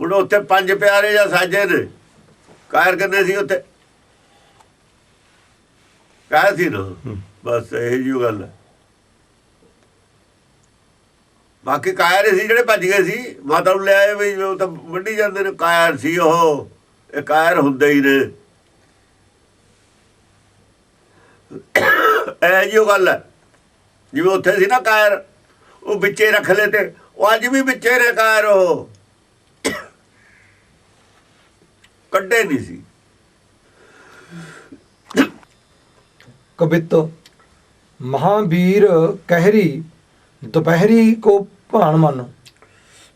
ਹੁਣ ਉੱਥੇ ਪੰਜ ਪਿਆਰੇ ਜਾਂ ਸਾਜੇ ਨੇ ਕਾਇਰ ਕਰਨੇ ਸੀ ਉੱਥੇ। ਕਾਇਰ ਸੀ ਨਾ? ਬਸ ਇਹ ਜੀ ਗੱਲ ਹੈ। ਬਾਕੀ ਕਾਇਰ ਸੀ ਜਿਹੜੇ ਭੱਜ ਗਏ ਸੀ ਮਾਤਾ ਨੂੰ ਲੈ ਆਏ ਵੀ ਉਹ ਤਾਂ ਵੱਢੀ ਜਾਂਦੇ ਨੇ ਕਾਇਰ ਸੀ ਉਹ। ਇਹ ਕਾਇਰ ਹੁੰਦੇ ਹੀ ਨੇ। ਇਹ ਜੀ ਗੱਲ ਹੈ। ਜਿਵੇਂ ਉੱਥੇ ਸੀ ਨਾ ਕਾਇਰ ਉਹ ਵਿੱਚੇ ਰੱਖ ਲਏ ਤੇ ਉਹ ਅੱਜ ਵੀ ਵਿੱਚੇ ਨੇ ਕਾਇਰ ਉਹ। ਕੱਢੇ ਨਹੀਂ ਸੀ। ਕਵਿਤ ਮਹਾਵੀਰ ਕਹਿਰੀ ਦੁਪਹਿਰੀ ਕੋ ਭਾਣ ਮਾਨੋ।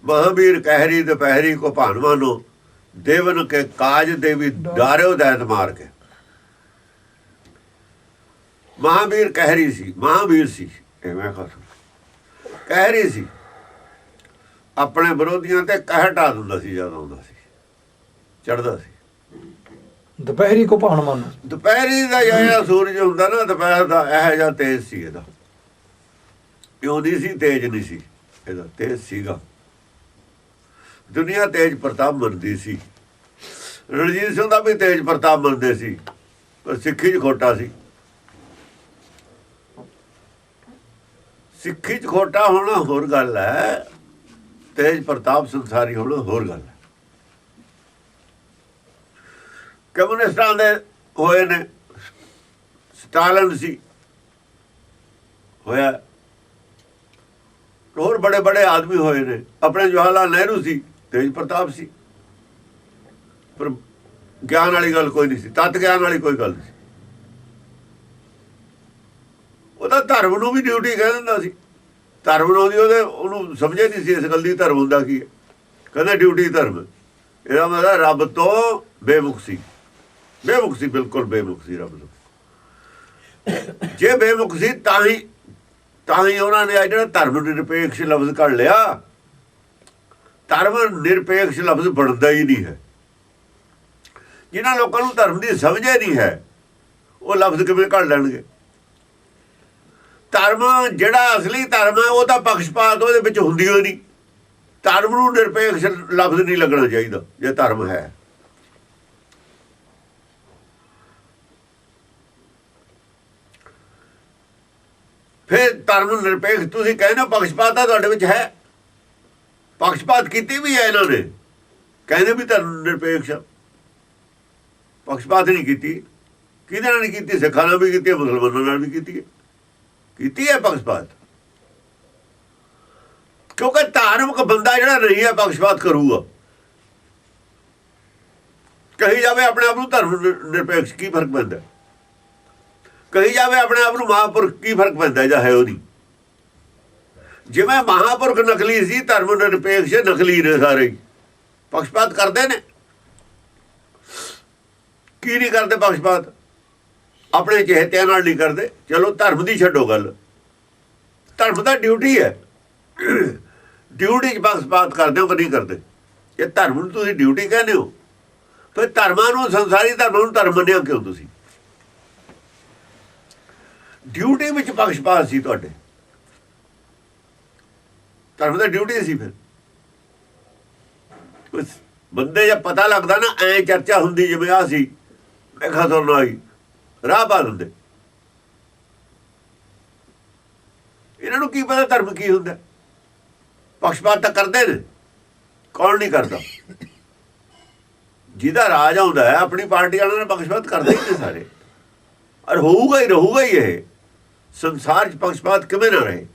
ਮਹਾਵੀਰ ਕਹਿਰੀ ਦੁਪਹਿਰੀ ਕੋ ਭਾਣ ਮਾਨੋ ਦੇਵਨ ਕੇ ਕਾਜ ਦੇਵੀ ਡਾਰਿਓ ਦੈਤ ਮਾਰ ਕੇ। ਮਹਾਵੀਰ ਕਹਿਰੀ ਸੀ ਮਹਾਵੀਰ ਸੀ ਇਹ ਐਵੇਂ ਕਹਸੋ ਕਹਿਰੀ ਸੀ। ਆਪਣੇ ਵਿਰੋਧੀਆਂ ਤੇ ਕਹਿਟਾ ਦਿੰਦਾ ਸੀ ਜਦੋਂ ਆਉਂਦਾ ਸੀ। ਚੜਦਾ ਸੀ। ਦੁਪਹਿਰੀ ਕੋ ਭਾਣ ਮਨ। ਦੁਪਹਿਰੀ ਦਾ ਜਿਹੜਾ ਸੂਰਜ ਹੁੰਦਾ ਨਾ ਦੁਪਹਿਰ ਦਾ ਇਹ ਜਿਹਾ ਤੇਜ ਸੀ ਇਹਦਾ। ਉਹਦੀ ਸੀ ਤੇਜ ਨਹੀਂ ਸੀ। ਇਹਦਾ ਤੇਜ ਸੀਗਾ। ਦੁਨੀਆ ਤੇਜ ਪ੍ਰਤਾਪ ਮੰਨਦੀ ਸੀ। ਰਣਜੀਤ ਸਿੰਘ ਦਾ ਵੀ ਤੇਜ ਪ੍ਰਤਾਪ ਮੰਨਦੇ ਸੀ। ਪਰ ਸਿੱਖੀ 'ਚ ਖੋਟਾ ਸੀ। ਸਿੱਖੀ 'ਚ ਖੋਟਾ ਹੋਣਾ ਹੋਰ ਗੱਲ ਹੈ। ਤੇਜ ਪ੍ਰਤਾਪ ਸੰਸਾਰੀ ਹੋਣਾ ਹੋਰ ਗੱਲ ਹੈ। ਕਮਿਊਨਿਸਟਾਂ ਦੇ ਹੋਏ ਨੇ, ਸਟਾਲਨ ਸੀ, ਹੋਇਆ। ਹੋਰ ਬੜੇ ਬੜੇ ਆਦਮੀ ਹੋਏ ਨੇ, ਆਪਣੇ ਜਵਾਹਰ ਲਾਲ ਨਹਿਰੂ ਸੀ, ਤੇਜ ਪ੍ਰਤਾਪ ਸੀ। ਪਰ ਗਿਆਨ ਵਾਲੀ ਗੱਲ ਕੋਈ ਨਹੀਂ ਸੀ, ਤਤ ਗਿਆਨ ਵਾਲੀ ਕੋਈ ਗੱਲ ਨਹੀਂ ਸੀ। ਉਹਦਾ ਧਰਮ ਨੂੰ ਵੀ ਡਿਊਟੀ ਕਹਿ ਦਿੰਦਾ ਸੀ। ਧਰਮ ਨੂੰ ਉਹਦੀ, ਉਹਦੇ, ਉਹਨੂੰ ਸਮਝੇ ਨਹੀਂ ਸੀ ਇਸ ਗੱਲ ਦੀ ਧਰਮ ਹੁੰਦਾ ਕੀ ਹੈ। ਕਹਿੰਦਾ ਡਿਊਟੀ ਧਰਮ। ਇਹਦਾ ਮਤਲਬ ਰੱਬ ਤੋਂ ਬੇਮੁਖ ਸੀ। ਬੇਮੁਖ ਸੀ, ਬਿਲਕੁਲ ਬੇਮੁਖ ਸੀ ਰੱਬ ਤੋਂ। ਜੇ ਬੇਮੁਖ ਸੀ, ਤਾਂ ਹੀ ਤਾਂ ਹੀ ਉਹਨਾਂ ਨੇ ਜਿਹੜਾ ਧਰਮ ਨਿਰਪੇਖ ਲਫ਼ਜ਼ ਕੱਢ ਲਿਆ। ਧਰਮ ਨਿਰਪੇਖ ਲਫ਼ਜ਼ ਬਣਦਾ ਹੀ ਨਹੀਂ ਹੈ। ਜਿਨ੍ਹਾਂ ਲੋਕਾਂ ਨੂੰ ਧਰਮ ਦੀ ਸਮਝ ਹੀ ਨਹੀਂ ਹੈ, ਉਹ ਲਫ਼ਜ਼ ਕਿਵੇਂ ਕੱਢ ਲੈਣਗੇ? ਧਰਮ ਜਿਹੜਾ ਅਸਲੀ ਧਰਮ ਹੈ, ਉਹ ਤਾਂ ਪਖਸ਼ਪਾਤ ਉਹਦੇ ਵਿੱਚ ਹੁੰਦੀ ਹੋ ਨਹੀਂ। ਧਰਮ ਨੂੰ ਨਿਰਪੇਖ ਲਫ਼ਜ਼ ਨਹੀਂ ਲੱਗਣਾ ਚਾਹੀਦਾ, ਜੇ ਧਰਮ ਹੈ। ਫਿਰ ਧਰਮ ਨਿਰਪੇਖ, ਤੁਸੀਂ ਕਹਿੰਦੇ ਹੋ ਪਖਸ਼ਪਾਤ ਤਾਂ ਤੁਹਾਡੇ ਵਿੱਚ ਹੈ। ਪਕਸ਼ਪਾਤ ਕੀਤੀ ਵੀ ਹੈ ਇਹਨਾਂ ਨੇ। ਕਹਿੰਦੇ ਵੀ ਧਰਮ ਨਿਰਪੇਖ ਆ। ਪਖਸ਼ਪਾਤ ਨਹੀਂ ਕੀਤੀ। ਕਿਹਦੇ ਨਾਲ ਨਹੀਂ ਕੀਤੀ? ਸਿੱਖਾਂ ਨਾਲ ਵੀ ਕੀਤੀ ਮੁਸਲਮਾਨਾਂ ਨਾਲ ਵੀ ਕੀਤੀ ਹੈ। ਕੀਤੀ ਹੈ ਪਕਸ਼ਪਾਤ। ਕਿਉਂਕਿ ਧਾਰਮਿਕ ਬੰਦਾ ਜਿਹੜਾ ਨਹੀਂ ਹੈ ਪਖਸ਼ਪਾਤ ਕਰੂਗਾ। ਕਹੀ ਜਾਵੇ ਆਪਣੇ ਆਪ ਨੂੰ ਧਰਮ ਨਿਰ- ਨਿਰਪੇਖ, ਕੀ ਫ਼ਰਕ ਪੈਂਦਾ? ਕਹੀ ਜਾਵੇ ਆਪਣੇ ਆਪ ਨੂੰ ਮਹਾਂਪੁਰਖ, ਕੀ ਫ਼ਰਕ ਪੈਂਦਾ ਜਾਂ ਹੈ ਉਹ ਨਹੀਂ ਜਿਵੇਂ ਮਹਾਂਪੁਰਖ ਨਕਲੀ ਸੀ, ਧਰਮ ਨਿਰਪੇਖ ਸੇ, ਨਕਲੀ ਨੇ ਸਾਰੇ। ਪਕਸ਼ਪਾਤ ਕਰਦੇ ਨੇ। ਕੀ ਨਹੀਂ ਕਰਦੇ ਪਕਸ਼ਪਾਤ? ਆਪਣੇ ਚਹਤਿਆਂ ਨਾਲ ਨਹੀਂ ਕਰਦੇ। ਚਲੋ, ਧਰਮ ਦੀ ਛੱਡੋ ਗੱਲ। ਧਰਮ ਦਾ ਡਿਊਟੀ ਹੈ। ਡਿਊਟੀ 'ਚ ਪਖਸ਼ਪਾਤ ਕਰਦੇ ਹੋ ਕਿ ਨਹੀਂ ਕਰਦੇ? ਇਹ ਧਰਮ ਨੂੰ ਤੁਸੀਂ ਡਿਊਟੀ ਕਹਿੰਦੇ ਹੋ। ਫਿਰ ਧਰਮਾਂ ਨੂੰ, ਸੰਸਾਰੀ ਧਰਮਾਂ ਨੂੰ ਧਰਮ ਮੰਨਿਆ ਕਿਉਂ ਤੁਸੀਂ? ਡਿਊਟੀ ਵਿੱਚ ਪਖਸ਼ਪਾਤ ਸੀ ਤੁਹਾਡੇ। ਧਰਮ ਦਾ ਡਿਊਟੀ ਸੀ ਫਿਰ। ਉਸ ਬੰਦੇ ਜੇ ਪਤਾ ਲੱਗਦਾ ਨਾ, ਐ ਚਰਚਾ ਹੁੰਦੀ ਜਿਵੇਂ ਆ ਸੀ, ਮੈਂ ਖਤਰ ਨਾ ਆਈ ਰਾਹ ਪਾ ਦਿੰਦੇ। ਇਹਨਾਂ ਨੂੰ ਕੀ ਪਤਾ ਧਰਮ ਕੀ ਹੁੰਦਾ। ਪਖਸ਼ਪਾਤ ਤਾਂ ਕਰਦੇ ਨੇ, ਕੌਣ ਨਹੀਂ ਕਰਦਾ। ਜਿਹਦਾ ਰਾਜ ਆਉਂਦਾ ਹੈ, ਆਪਣੀ ਪਾਰਟੀ ਵਾਲਿਆਂ ਨੇ ਪਖਸ਼ਪਾਤ ਕਰਦੇ ਹੀ ਨੇ ਸਾਰੇ। ਔਰ ਹੋਊਗਾ ਹੀ, ਰਹੂਗਾ ਹੀ ਇਹ। ਸੰਸਾਰ 'ਚ ਪਕਸ਼ਪਾਤ ਕਿਵੇਂ ਨਾ ਰਹੇ?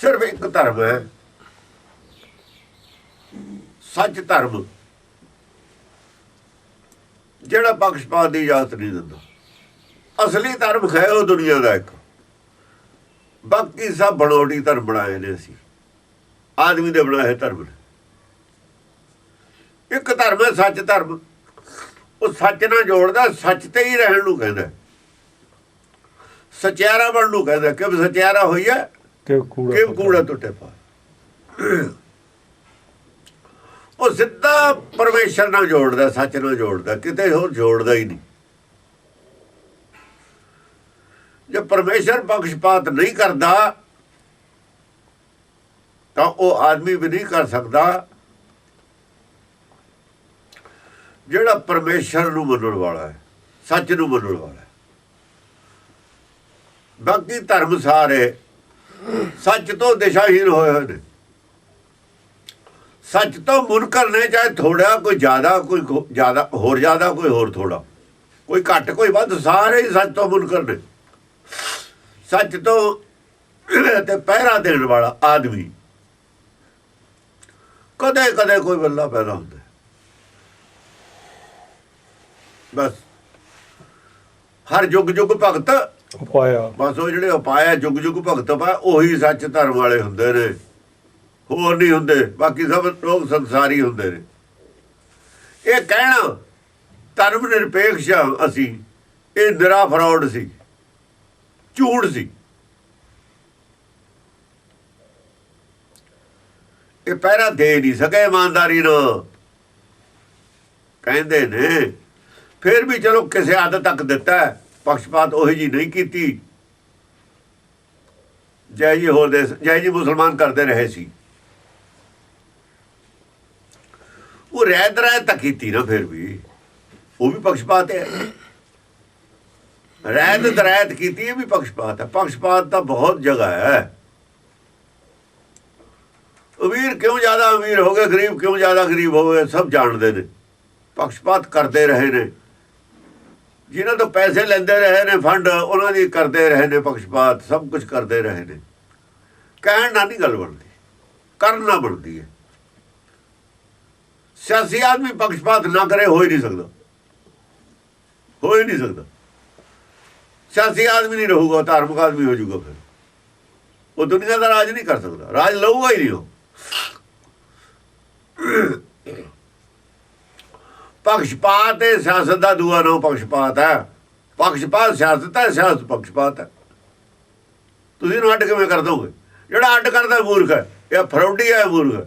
ਸਿਰਫ ਇੱਕ ਧਰਮ ਹੈ। ਸੱਚ ਧਰਮ। ਜਿਹੜਾ ਪਕਸ਼ਪਾਤ ਦੀ ਇਜਾਜ਼ਤ ਨਹੀਂ ਦਿੰਦਾ। ਅਸਲੀ ਧਰਮ ਹੈ ਉਹ ਦੁਨੀਆ ਦਾ ਇੱਕ। ਬਾਕੀ ਸਭ ਬਣਾਉਟੀ ਧਰਮ ਬਣਾਏ ਨੇ ਅਸੀਂ। ਆਦਮੀ ਦੇ ਬਣਾਏ ਧਰਮ ਨੇ। ਇੱਕ ਧਰਮ ਹੈ ਸੱਚ ਧਰਮ। ਉਹ ਸੱਚ ਨਾਲ ਜੋੜਦਾ ਸੱਚ ਤੇ ਹੀ ਰਹਿਣ ਨੂੰ ਕਹਿੰਦਾ। ਸਚਿਆਰਾ ਬਣਨ ਨੂੰ ਕਹਿੰਦਾ ਕਿ ਸਚਿਆਰਾ ਹੋਈਆ ਕਿ ਕੂੜਾ ਕਿ ਕੂੜਾ ਟੁੱਟੇ ਪਾ। ਉਹ ਸਿੱਧਾ ਪਰਮੇਸ਼ਰ ਨਾਲ ਜੋੜਦਾ ਸੱਚ ਨਾਲ ਜੋੜਦਾ ਕਿਤੇ ਹੋਰ ਜੋੜਦਾ ਹੀ ਨਹੀਂ। ਜੇ ਪਰਮੇਸ਼ਰ ਪਕਸ਼ਪਾਤ ਨਹੀਂ ਕਰਦਾ ਤਾਂ ਉਹ ਆਦਮੀ ਵੀ ਨਹੀਂ ਕਰ ਸਕਦਾ। ਜਿਹੜਾ ਪਰਮੇਸ਼ਰ ਨੂੰ ਮੰਨਣ ਵਾਲਾ ਹੈ, ਸੱਚ ਨੂੰ ਮੰਨਣ ਵਾਲਾ ਹੈ। ਬਾਕੀ ਧਰਮ ਸਾਰੇ ਸੱਚ ਤੋਂ ਦਿਸ਼ਾਹੀਨ ਹੋਏ ਹੋਏ ਨੇ। ਸੱਚ ਤੋਂ ਮੁਨਕਰ ਨੇ, ਚਾਹੇ ਥੋੜਾ ਕੋਈ ਜ਼ਿਆਦਾ ਕੋਈ ਜ਼ਿਆਦਾ, ਹੋਰ ਜ਼ਿਆਦਾ, ਕੋਈ ਹੋਰ ਥੋੜਾ ਕੋਈ ਘੱਟ, ਕੋਈ ਵੱਧ, ਸਾਰੇ ਹੀ ਸੱਚ ਤੋਂ ਮੁਨਕਰ ਨੇ। ਸੱਚ ਤੋਂ ਤੇ ਪਹਿਰਾ ਦੇਣ ਵਾਲਾ ਆਦਮੀ। ਕਦੇ ਕਦੇ ਕੋਈ ਬੱਲਾ ਪੈਦਾ ਹੁੰਦਾ ਹੈ। ਬਸ। ਹਰ ਯੁੱਗ ਯੁੱਗ ਭਗਤ। ਉਪਾਇਆ। ਬਸ ਉਹ ਜਿਹੜੇ ਉਪਾਇਆ ਜੁਗ ਜੁਗ ਭਗਤ ਪਾ ਉਹੀ ਸੱਚ ਧਰਮ ਵਾਲੇ ਹੁੰਦੇ ਨੇ। ਹੋਰ ਨਹੀਂ ਹੁੰਦੇ ਬਾਕੀ ਸਭ ਲੋਕ ਸੰਸਾਰੀ ਹੁੰਦੇ ਨੇ। ਇਹ ਕਹਿਣਾ ਧਰਮ ਨਿਰਪੇਖ ਅਸੀਂ। ਇਹ ਨਿਰਾ ਫਰਾਡ ਸੀ। ਝੂਠ ਸੀ। ਇਹ ਪਹਿਰਾ ਦੇ ਨਹੀਂ ਸਕੇ ਇਮਾਨਦਾਰੀ ਨਾਲ ਕਹਿੰਦੇ ਨੇ ਫਿਰ ਵੀ ਚਲੋ ਕਿਸੇ ਹੱਦ ਤੱਕ ਦਿੱਤਾ ਹੈ। ਪਕਸ਼ਪਾਤ ਉਹੀ ਜੀ ਨਹੀਂ ਕੀਤੀ। ਜੈ ਜੀ ਹੋਰ ਦੇ ਜੈ ਜੀ ਮੁਸਲਮਾਨ ਕਰਦੇ ਰਹੇ ਸੀ। ਉਹ ਰਹਿਤ ਰਹਿਤ ਤਾਂ ਕੀਤੀ ਨਾ ਫਿਰ ਵੀ। ਉਹ ਵੀ ਪਕਸ਼ਪਾਤ ਹੈ। ਰਹਿਤ ਦਰਾਇਤ ਕੀਤੀ, ਇਹ ਵੀ ਪਕਸ਼ਪਾਤ ਹੈ। ਪਕਸ਼ਪਾਤ ਤਾਂ ਬਹੁਤ ਜਗ੍ਹਾ ਹੈ। ਅਮੀਰ ਕਿਉਂ ਜ਼ਿਆਦਾ ਅਮੀਰ ਹੋ ਗਏ? ਗਰੀਬ ਕਿਉਂ ਜ਼ਿਆਦਾ ਗਰੀਬ ਹੋ ਗਏ? ਸਭ ਜਾਣਦੇ ਨੇ। ਪਕਸ਼ਪਾਤ ਕਰਦੇ ਰਹੇ ਨੇ। ਜਿਨ੍ਹਾਂ ਤੋਂ ਪੈਸੇ ਲੈਂਦੇ ਰਹੇ ਨੇ ਫੰਡ, ਉਹਨਾਂ ਦੀ ਕਰਦੇ ਰਹੇ ਨੇ ਪਕਸ਼ਪਾਤ, ਸਭ ਕੁਝ ਕਰਦੇ ਰਹੇ ਨੇ। ਕਹਿਣ ਨਾਲ ਨਹੀਂ ਗੱਲ ਬਣਦੀ, ਕਰਨਾ ਬਣਦੀ ਹੈ। ਸਿਆਸੀ ਆਦਮੀ ਪਕਸ਼ਪਾਤ ਨਾ ਕਰੇ, ਹੋ ਹੀ ਨਹੀਂ ਸਕਦਾ। ਹੋ ਹੀ ਨਹੀਂ ਸਕਦਾ। ਸਿਆਸੀ ਆਦਮੀ ਨਹੀਂ ਰਹੂਗਾ, ਧਾਰਮਿਕ ਆਦਮੀ ਹੋ ਜਾਊਗਾ ਫਿਰ। ਉਹ ਦੁਨੀਆ ਦਾ ਰਾਜ ਨਹੀਂ ਕਰ ਸਕਦਾ। ਰਾਜ ਲਊਗਾ ਹੀ ਨਹੀਂ ਉਹ। ਪਕਸ਼ਪਾਤ ਹੈ ਸਿਆਸਤ ਦਾ ਦੂਆ ਨਾਮ ਪਕਸ਼ਪਾਤ ਹੈ। ਪਕਸ਼ਪਾਤ ਸਿਆਸਤ ਹੈ ਸਿਆਸਤ ਪਕਸ਼ਪਾਤ ਹੈ। ਤੁਸੀਂ ਇਹਨੂੰ ਅੱਡ ਕਿਵੇਂ ਕਰ ਦੋਗੇ? ਜਿਹੜਾ ਅੱਡ ਕਰਦਾ ਮੂਰਖ ਹੈ ਇਹ ਫਰੌਡੀ ਹੈ ਮੂਰਖ।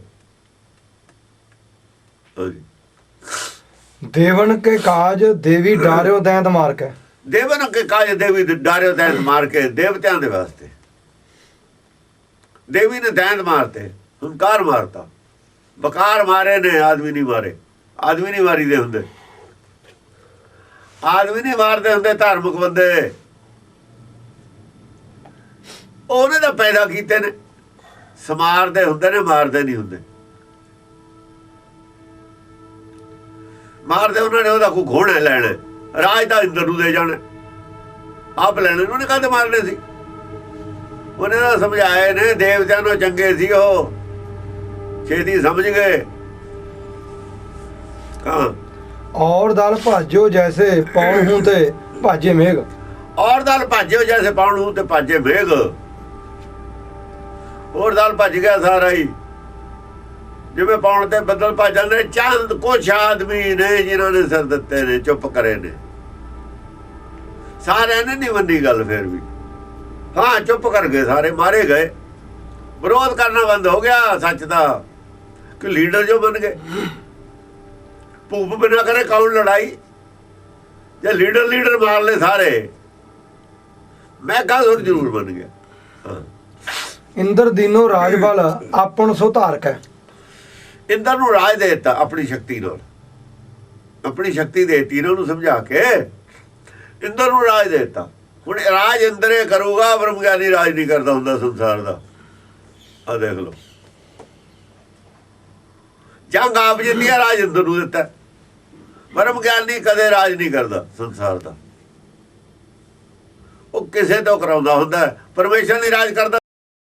ਦੇਵਨ ਕੇ ਕਾਜ ਦੇਵੀ ਡਾਰਿਓ ਦੈਂਤ ਮਾਰ ਕੇ। ਦੇਵਨ ਕੇ ਕਾਜ ਦੇਵੀ ਡਾਰਿਓ ਦੈਂਤ ਮਾਰ ਕੇ ਦੇਵਤਿਆਂ ਦੇ ਵਾਸਤੇ। ਦੇਵੀ ਨੇ ਦੈਂਤ ਮਾਰਤੇ ਹੰਕਾਰ ਮਾਰਤਾ। ਬਕਾਰ ਮਾਰੇ ਨੇ ਆਦਮੀ ਨਹੀਂ ਮਾਰੇ। ਆਦਮੀ ਨਹੀਂ ਮਾਰੀ ਦੇ ਹੁੰਦੇ। ਆਦਮੀ ਨਹੀਂ ਮਾਰਦੇ ਹੁੰਦੇ ਧਾਰਮਿਕ ਬੰਦੇ। ਉਹਨੇ ਤਾਂ ਪੈਦਾ ਕੀਤੇ ਨੇ। ਸਮਾਰਦੇ ਹੁੰਦੇ ਨੇ, ਮਾਰਦੇ ਨਹੀਂ ਹੁੰਦੇ। ਮਾਰਦੇ ਉਹਨਾਂ ਨੇ ਉਹਦਾ ਕੋਈ ਘੋੜਾ ਲੈਣਾ। ਰਾਜ ਦਾ ਇੰਦਰ ਨੂੰ ਦੇ ਜਾਣਾ। ਆਪ ਲੈਣੇ ਉਹਨੇ ਕਾਹਦੇ ਮਾਰਨੇ ਸੀ। ਉਹਨੇ ਤਾਂ ਸਮਝਾਏ ਨੇ, ਦੇਵਤਿਆਂ ਨੂੰ ਚੰਗੇ ਸੀ ਉਹ। ਛੇਤੀ ਸਮਝ ਗਏ। ਹਾਂ। ਔਰ ਦਲ ਭਾਜੋ ਜੈਸੇ ਪੌਣ ਹੂੰ ਤੇ ਭਾਜੇ ਮੇਘ। ਔਰ ਦਲ ਭਾਜਿਓ ਜੈਸੇ ਪਾਉਣੂ ਤੇ ਭਾਜੇ ਮੇਘ। ਹੋਰ ਦਲ ਭੱਜ ਗਿਆ ਸਾਰਾ ਹੀ। ਜਿਵੇਂ ਪਾਉਣ ਤੇ ਬੱਦਲ ਭੱਜ ਜਾਂਦੇ ਚੰਦ ਕੁਛ ਆਦਮੀ ਨੇ ਜਿਨ੍ਹਾਂ ਨੇ ਸਿਰ ਦਿੱਤੇ ਨੇ ਚੁੱਪ ਕਰੇ ਨੇ। ਸਾਰਿਆਂ ਨੇ ਨਹੀਂ ਮੰਨੀ ਗੱਲ ਫੇਰ ਵੀ। ਹਾਂ ਚੁੱਪ ਕਰ ਗਏ ਸਾਰੇ ਮਾਰੇ ਗਏ। ਵਿਰੋਧ ਕਰਨਾ ਬੰਦ ਹੋ ਗਿਆ ਸੱਚ ਦਾ ਕਿ ਲੀਡਰ ਜੋ ਬਣ ਗਏ। ਭੂਪ ਬਿਨਾ ਕਰੇ ਕੌਣ ਲੜਾਈ? ਜੇ ਲੀਡਰ ਲੀਡਰ ਮਾਰ ਲੈ ਸਾਰੇ। ਮੈਂ ਕਹਾਂ ਹੋਰ ਜ਼ਰੂਰ ਬਣ ਗਿਆ। ਇੰਦਰ ਦੀਨੋ ਰਾਜ ਬਲ ਆਪਣ ਸੋ ਧਾਰਕ ਹੈ। ਇੰਦਰ ਨੂੰ ਰਾਜ ਦੇ ਦਿੱਤਾ ਆਪਣੀ ਸ਼ਕਤੀ ਨਾਲ। ਆਪਣੀ ਸ਼ਕਤੀ ਦੇਤੀ ਇਹਨਾਂ ਨੂੰ ਸਮਝਾ ਕੇ। ਇੰਦਰ ਨੂੰ ਰਾਜ ਦੇ ਦਿੱਤਾ। ਹੁਣ ਇਹ ਰਾਜ ਇੰਦਰੇ ਕਰੂਗਾ ਬ੍ਰਹਮ ਗਿਆਨੀ ਰਾਜ ਨਹੀਂ ਕਰਦਾ ਹੁੰਦਾ ਸੰਸਾਰ ਦਾ। ਆ ਦੇਖ ਲਓ। ਜੰਗ ਆਪ ਜਿੰਨੀਆਂ ਰਾਜ ਇੰਦਰ ਨੂੰ ਦਿੱਤਾ। ਬ੍ਰਹਮ ਗਿਆਨੀ ਕਦੇ ਰਾਜ ਨਹੀਂ ਕਰਦਾ ਸੰਸਾਰ ਦਾ ਉਹ ਕਿਸੇ ਤੋਂ ਕਰਾਉਂਦਾ ਹੁੰਦਾ ਹੈ। ਪਰਮੇਸ਼ਰ ਨਹੀਂ ਰਾਜ ਕਰਦਾ